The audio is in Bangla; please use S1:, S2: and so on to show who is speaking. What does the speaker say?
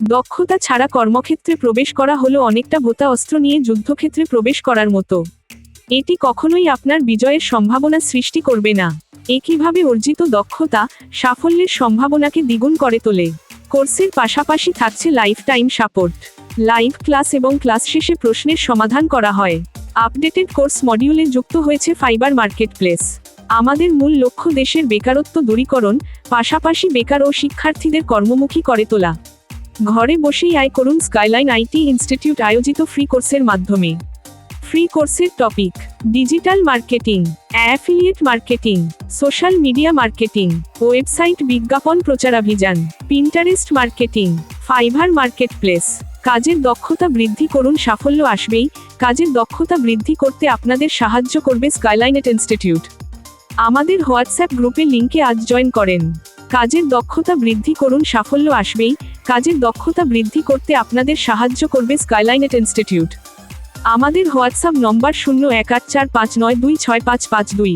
S1: দক্ষতা ছাড়া কর্মক্ষেত্রে প্রবেশ করা হলো অনেকটা ভোতা অস্ত্র নিয়ে যুদ্ধক্ষেত্রে প্রবেশ করার মতো। এটি কখনোই আপনার বিজয়ের সম্ভাবনা সৃষ্টি করবে না। একইভাবে অর্জিত দক্ষতা সাফল্যের সম্ভাবনাকে দ্বিগুণ করে তোলে। কোর্সের পাশাপাশি থাকছে life time support. Live class এবং ক্লাস শেষে প্রশ্নের সমাধান করা হয়। আপডেটেড কোর্স মডিউলে যুক্ত হয়েছে ফাইবার মার্কেটপ্লেস। আমাদের মূল লক্ষ্য দেশের বেকারত্ব দূরীকরণ, পাশাপাশি বেকার ও শিক্ষার্থীদের কর্মমুখী করে তোলা। ঘরে বসেই আয় করুন স্কাইলাইন আইটি ইনস্টিটিউট আয়োজিত ফ্রি কোর্সের মাধ্যমে। ফ্রি কোর্সের topic digital marketing affiliate marketing social media marketing website বিজ্ঞাপন প্রচারাভিযান পিন্টারেস্ট মার্কেটিং ফাইবার মার্কেটপ্লেস কাজের দক্ষতা বৃদ্ধি করুন, সাফল্য আসবেই। কাজের দক্ষতা বৃদ্ধি করতে আপনাদের সাহায্য করবে স্কাইলাইনেট ইনস্টিটিউট আমাদের হোয়াটসঅ্যাপ গ্রুপে লিংকে আজ জয়েন করেন। কাজের দক্ষতা বৃদ্ধি করুন, সাফল্য আসবেই। কাজের দক্ষতা বৃদ্ধি করতে আপনাদের সাহায্য করবে স্কাইলাইনেট ইনস্টিটিউট আমাদের হোয়াটসঅ্যাপ নম্বর শূন্য এক আট চার পাঁচ নয় দুই ছয় পাঁচ পাঁচ দুই।